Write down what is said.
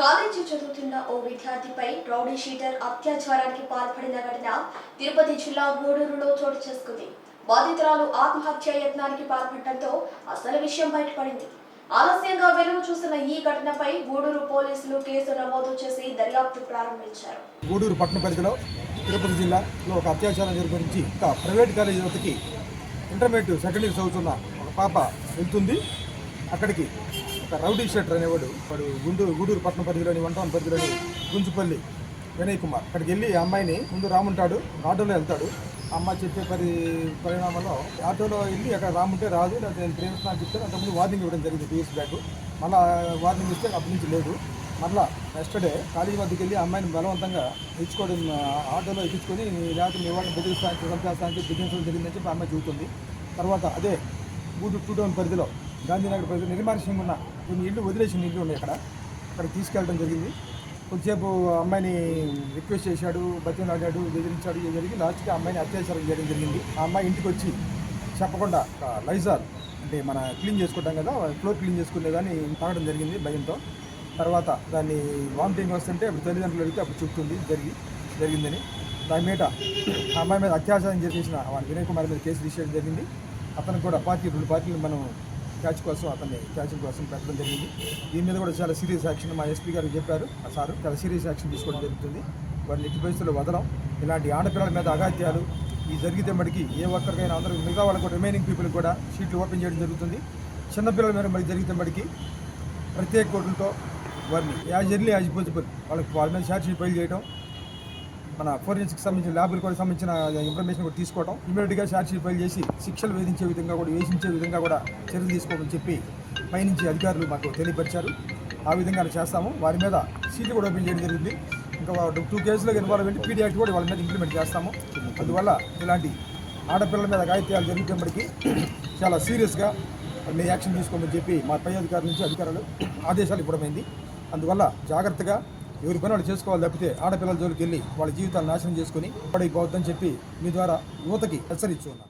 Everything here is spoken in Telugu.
కాలేజీ చదువుతున్న ఓ విద్యార్థిపై రౌడీ షీటర్ అత్యాచారానికి పాల్పడిన ఘటన తిరుపతి జిల్లా గూడూరులో చోటు చేసుకుంది. బాధితురాలు ఆత్మహత్య యత్నానికి పాల్పడటంతో అసలు విషయం బయటపడింది. ఆలస్యంగా వెలుగు చూసిన ఈ ఘటనపై గూడూరు పోలీసులు కేసు నమోదు చేసి దర్యాప్తు ప్రారంభించారు. గూడూరు పట్టణ పరిధిలో తిరుపతి జిల్లాలో ఒక అత్యాచారం జరిగి ఒక ప్రైవేట్ కాలేజీ యువతకి ఇంటర్మీడియట్ సెకండ్ ఇయర్ చదువుతున్న ఒక పాప వెళ్తుంది. అక్కడికి ఒక రౌడీ షెటర్ అనేవాడు. వాడు గుంటూరు గూడూరు పట్టణ పరిధిలోని వన్ పరిధిలోని గుంజుపల్లి వినయ్ కుమార్. అక్కడికి వెళ్ళి ఆ అమ్మాయిని ముందు రాముంటాడు ఆటోలో వెళ్తాడు. ఆ అమ్మాయి చెప్పే పరి పరిణామంలో ఆటోలో వెళ్ళి అక్కడ రాముంటే రాదు లేకపోతే నేను ప్రేమిస్తున్నా చెప్తే చెప్తాను అంతకుముందు వార్నింగ్ ఇవ్వడం జరిగింది టూ ఇయర్స్ బ్యాక్ మళ్ళీ వార్నింగ్ ఇస్తే అప్పటి నుంచి లేదు. మళ్ళా నెక్స్ట్ డే కాలేజీ వద్దకు వెళ్ళి ఆ అమ్మాయిని బలవంతంగా ఇచ్చుకోవడం ఆటోలో ఎక్కించుకొని లేకపోతే మీ వాళ్ళని బెదిరిస్తా బిజినెస్ చెప్పి బెదిరించడం జరిగిందని చెప్పి అమ్మాయి చెబుతుంది. తర్వాత అదే గూడూరు టూ టౌన్ పరిధిలో గాంధీనగర్ పరిధిలో నిర్మానుష్యంగా ఉన్న కొన్ని ఇల్లు వదిలేసిన నీళ్ళు ఉన్నాయి అక్కడ. అక్కడికి తీసుకెళ్ళడం జరిగింది. కొద్దిసేపు అమ్మాయిని రిక్వెస్ట్ చేశాడు బతిమలాడాడు బెదిరించాడు ఇది జరిగి లాస్ట్కి ఆ అమ్మాయిని అత్యాచారం చేయడం జరిగింది. ఆ అమ్మాయి ఇంటికి వచ్చి చెప్పకుండా లైజార్ లైజాల్ అంటే మన క్లీన్ చేసుకుంటాం కదా ఫ్లోర్ క్లీన్ చేసుకునేదాన్ని తాగడం జరిగింది భయంతో. తర్వాత దాన్ని వామిటింగ్ వస్తుంటే అప్పుడు తల్లిదండ్రులు అడిగితే అప్పుడు చెప్తుంది జరిగి జరిగిందని. దాని మీద ఆ అమ్మాయి మీద అత్యాచారం చేసిన వాడి వినయ్ కుమార్ మీద కేసు రిజిస్టర్ జరిగింది. అతను కూడా పార్టీ రెండు పార్టీలు మనం క్యాచ్ కోసం అతన్ని క్యాచింగ్ కోసం పెట్టడం జరిగింది. దీని మీద కూడా చాలా సీరియస్ యాక్షన్ మా ఎస్పీ గారు చెప్పారు ఆ సారు. చాలా సీరియస్ యాక్షన్ తీసుకోవడం జరుగుతుంది. వారిని ఎట్టి పరిస్థితుల్లో వదలం. ఇలాంటి ఆడపిల్లల మీద అగాత్యాలు ఈ జరిగితే మటుకి ఏ ఒక్కరికైనా అందరూ మిగతా వాళ్ళకు రిమైనింగ్ పీపుల్ కూడా షీట్లు ఓపెన్ చేయడం జరుగుతుంది. చిన్నపిల్లల మీద మరి జరిగితే మటుకి ప్రత్యేక కోర్టులతో వారిని యాజ్ ఎర్లీ యాజ్ పాసిబుల్ వాళ్ళకి వాళ్ళ మీద ఛార్జ్ ఫైల్ చేయడం మన ఫోరెన్సిక్ సంబంధించిన ల్యాబులకు కూడా సంబంధించిన ఇన్ఫర్మేషన్ కూడా తీసుకోవడం ఇమీడియట్గా షార్ట్షీట్ ఫైల్ చేసి శిక్షలు వేధించే విధంగా కూడా వేషించే విధంగా కూడా చర్యలు తీసుకోమని చెప్పి పైనుంచి అధికారులు మాకు తెలియపరిచారు. ఆ విధంగా చేస్తాము. వారి మీద సీట్లు కూడా ఓపెన్ చేయడం జరిగింది. ఇంకా టూ కేసులకు ఇన్వాల్వ్ అయ్యి పీడీ యాక్ట్ కూడా వాళ్ళ మీద ఇంప్లిమెంట్ చేస్తాము. అందువల్ల ఇలాంటి ఆడపిల్లల మీద గాయత్యాలు జరుగుతున్నప్పటికీ చాలా సీరియస్గా మీ యాక్షన్ తీసుకోమని చెప్పి మా పై అధికారుల నుంచి అధికారులు ఆదేశాలు ఇవ్వడమైంది. అందువల్ల జాగ్రత్తగా ఎవరి పని వాళ్ళు చేసుకోవాలి తప్పితే ఆడపిల్లల జోలికి వెళ్ళి వాళ్ళ జీవితాలు నాశనం చేసుకుని పడిపోవద్దని చెప్పి మీ ద్వారా యువతకి హెచ్చరిస్తున్నాను